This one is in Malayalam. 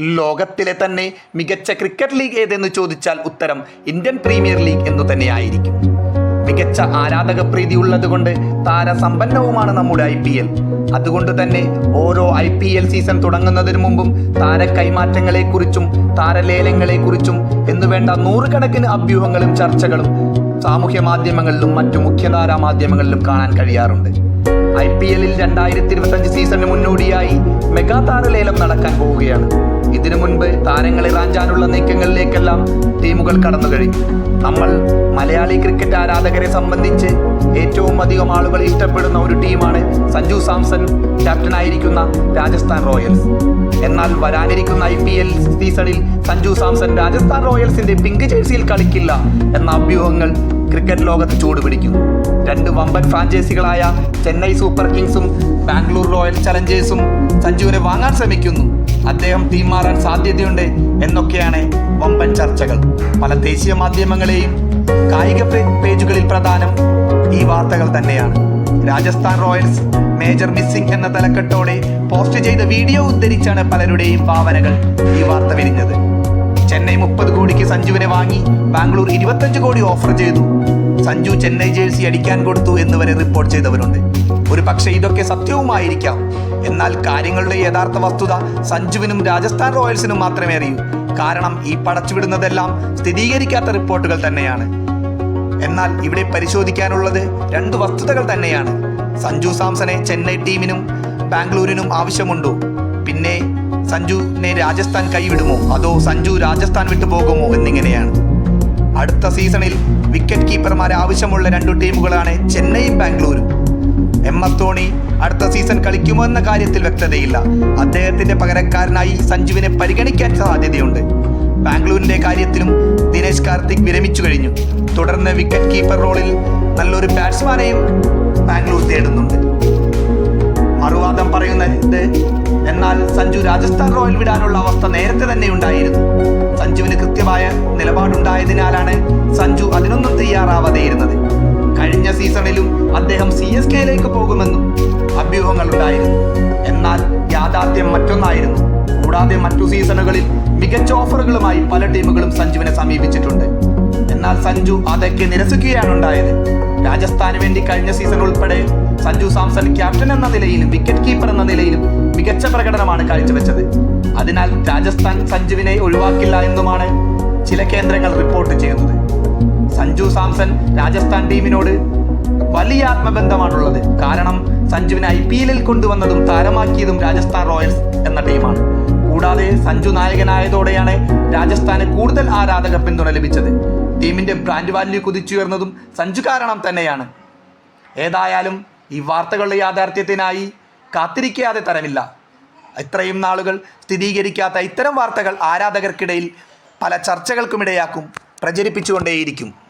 ലോകത്തിലെ തന്നെ മികച്ച ക്രിക്കറ്റ് ലീഗ് ഏതെന്ന് ചോദിച്ചാൽ ഉത്തരം ഇന്ത്യൻ പ്രീമിയർ ലീഗ് എന്നു തന്നെയായിരിക്കും. മികച്ച ആരാധക പ്രീതി ഉള്ളതുകൊണ്ട് താരസമ്പന്നവുമാണ് നമ്മുടെ ഐ പി എൽ. അതുകൊണ്ട് തന്നെ ഓരോ ഐ പി എൽ സീസൺ തുടങ്ങുന്നതിന് മുമ്പും താര കൈമാറ്റങ്ങളെക്കുറിച്ചും താരലേലങ്ങളെക്കുറിച്ചും എന്നുവേണ്ട നൂറുകണക്കിന് അഭ്യൂഹങ്ങളും ചർച്ചകളും സാമൂഹ്യ മാധ്യമങ്ങളിലും മറ്റു മുഖ്യധാരാ മാധ്യമങ്ങളിലും കാണാൻ കഴിയാറുണ്ട്. ഐ പി എല്ലിൽ രണ്ടായിരത്തി ഇരുപത്തഞ്ച് സീസണിന് മുന്നോടിയായി മെഗാ താരലേലം നടക്കാൻ പോവുകയാണ്. ഇതിനു മുൻപ് താരങ്ങളെ റാഞ്ചാനുള്ള നീക്കങ്ങളിലേക്കെല്ലാം ടീമുകൾ കടന്നു കഴിഞ്ഞു. നമ്മൾ മലയാളി ക്രിക്കറ്റ് ആരാധകരെ സംബന്ധിച്ച് ഏറ്റവും അധികം ആളുകൾ ഇഷ്ടപ്പെടുന്ന ഒരു ടീമാണ് സഞ്ജു സാംസൺ ക്യാപ്റ്റനായിരിക്കുന്ന രാജസ്ഥാൻ റോയൽസ്. എന്നാൽ വരാനിരിക്കുന്ന ഐ പി എൽ സീസണിൽ സഞ്ജു സാംസൺ രാജസ്ഥാൻ റോയൽസിന്റെ പിങ്ക് ജേഴ്സിയിൽ കളിക്കില്ല എന്ന അഭ്യൂഹങ്ങൾ ക്രിക്കറ്റ് ലോകത്ത് ചൂടുപിടിക്കുന്നു. രണ്ട് വമ്പൻ ഫ്രാഞ്ചൈസികളായ ചെന്നൈ സൂപ്പർ കിങ്സും ബാംഗ്ലൂർ റോയൽ ചലഞ്ചേഴ്സും സഞ്ജുവിനെ വാങ്ങാൻ ശ്രമിക്കുന്നു. അദ്ദേഹം ടീം മാറാൻ സാധ്യതയുണ്ട് എന്നൊക്കെയാണ് വമ്പൻ ചർച്ചകൾ. പല ദേശീയ മാധ്യമങ്ങളെയും കായിക പേജുകളിൽ പ്രധാനം ഈ വാർത്തകൾ തന്നെയാണ്. രാജസ്ഥാൻ റോയൽസ് മേജർ മിസ്സിംഗ് എന്ന തലക്കെട്ടോടെ പോസ്റ്റ് ചെയ്ത വീഡിയോ ഉദ്ധരിച്ചാണ് പലരുടെയും ഭാവനകൾ ഈ വാർത്ത വിരിഞ്ഞത്. ചെന്നൈ മുപ്പത് കോടിക്ക് സഞ്ജുവിനെ വാങ്ങി ബാംഗ്ലൂർ ഇരുപത്തഞ്ച് കോടി ഓഫർ ചെയ്തു. സഞ്ജു ചെന്നൈ ജേഴ്സി അടിക്കാൻ കൊടുത്തു എന്ന് വരെ റിപ്പോർട്ട് ചെയ്തവരുണ്ട്. ഒരു പക്ഷേ ഇതൊക്കെ സത്യവുമായിരിക്കാം. എന്നാൽ കാര്യങ്ങളുടെ യഥാർത്ഥ വസ്തുത സഞ്ജുവിനും രാജസ്ഥാൻ റോയൽസിനും മാത്രമേ അറിയൂ. കാരണം ഈ പടച്ചുവിടുന്നതെല്ലാം സ്ഥിരീകരിക്കാത്ത റിപ്പോർട്ടുകൾ തന്നെയാണ്. എന്നാൽ ഇവിടെ പരിശോധിക്കാനുള്ളത് രണ്ട് വസ്തുതകൾ തന്നെയാണ്. സഞ്ജു സാംസനെ ചെന്നൈ ടീമിനും ബാംഗ്ലൂരിനും ആവശ്യമുണ്ടോ? പിന്നെ സഞ്ജുവിനെ രാജസ്ഥാൻ കൈവിടുമോ? അതോ സഞ്ജു രാജസ്ഥാൻ വിട്ടു പോകുമോ എന്നിങ്ങനെയാണ്. അടുത്ത സീസണിൽ വിക്കറ്റ് കീപ്പർമാരെ ആവശ്യമുള്ള രണ്ടു ടീമുകളാണ് ചെന്നൈയും ബാംഗ്ലൂരും. എം എസ് ധോണി അടുത്ത സീസൺ കളിക്കുമോ എന്ന കാര്യത്തിൽ വ്യക്തതയില്ല. അദ്ദേഹത്തിന്റെ പകരക്കാരനായി സഞ്ജുവിനെ പരിഗണിക്കാൻ സാധ്യതയുണ്ട്. ബാംഗ്ലൂരിന്റെ കാര്യത്തിലും ദിനേശ് കാർത്തിക് വിരമിച്ചു കഴിഞ്ഞു. തുടർന്ന് വിക്കറ്റ് കീപ്പർ റോളിൽ നല്ലൊരു ബാറ്റ്സ്മാനെയും ബാംഗ്ലൂർ തേടുന്നുണ്ട്. മറുവാദം പറയുന്നത് എന്നാൽ സഞ്ജു രാജസ്ഥാൻ റോയൽ വിടാനുള്ള അവസ്ഥ നേരത്തെ തന്നെ ഉണ്ടായിരുന്നു. സഞ്ജുവിന് കൃത്യമായ നിലപാടുണ്ടായതിനാലാണ് സഞ്ജു അതിനൊന്നും തയ്യാറാവാതെയിരുന്നത്. കഴിഞ്ഞ സീസണിലും അദ്ദേഹം സി എസ് കെയിലേക്ക് പോകുമെന്നും അഭ്യൂഹങ്ങൾ ഉണ്ടായിരുന്നു എന്നാൽ യാഥാർത്ഥ്യം മറ്റൊന്നായിരുന്നു. കൂടാതെ മറ്റു സീസണുകളിൽ മികച്ച ഓഫറുകളുമായി പല ടീമുകളും സഞ്ജുവിനെ സമീപിച്ചിട്ടുണ്ട്. എന്നാൽ സഞ്ജു അതൊക്കെ നിരസിക്കുകയാണ് ഉണ്ടായത്. രാജസ്ഥാന് വേണ്ടി കഴിഞ്ഞ സീസൺ ഉൾപ്പെടെ സഞ്ജു സാംസൺ ക്യാപ്റ്റൻ എന്ന നിലയിലും വിക്കറ്റ് കീപ്പർ എന്ന നിലയിലും മികച്ച പ്രകടനമാണ് കാഴ്ചവെച്ചത്. അതിനാൽ രാജസ്ഥാൻ സഞ്ജുവിനെ ഒഴിവാക്കില്ല എന്നുമാണ് ചില കേന്ദ്രങ്ങൾ റിപ്പോർട്ട് ചെയ്യുന്നത്. സഞ്ജു സാംസൺ രാജസ്ഥാൻ ടീമിനോട് വലിയ ആത്മബന്ധമാണുള്ളത്. കാരണം സഞ്ജുവിനെ ഐ പി എല്ലിൽ കൊണ്ടുവന്നതും താരമാക്കിയതും രാജസ്ഥാൻ റോയൽസ് എന്ന ടീമാണ്. കൂടാതെ സഞ്ജു നായകനായതോടെയാണ് രാജസ്ഥാന് കൂടുതൽ ആരാധക പിന്തുണ ലഭിച്ചത്. ടീമിന്റെ ബ്രാൻഡ് വാല്യൂ കുതിച്ചുയർന്നതും സഞ്ജു കാരണം തന്നെയാണ്. ഏതായാലും ഈ വാർത്തകളുടെ യാഥാർത്ഥ്യത്തിനായി കാത്തിരിക്കാതെ തരമില്ല. ഇത്രയും നാളുകൾ സ്ഥിരീകരിക്കാത്ത ഇത്തരം വാർത്തകൾ ആരാധകർക്കിടയിൽ പല ചർച്ചകൾക്കുമിടയാക്കും പ്രചരിപ്പിച്ചുകൊണ്ടേയിരിക്കും.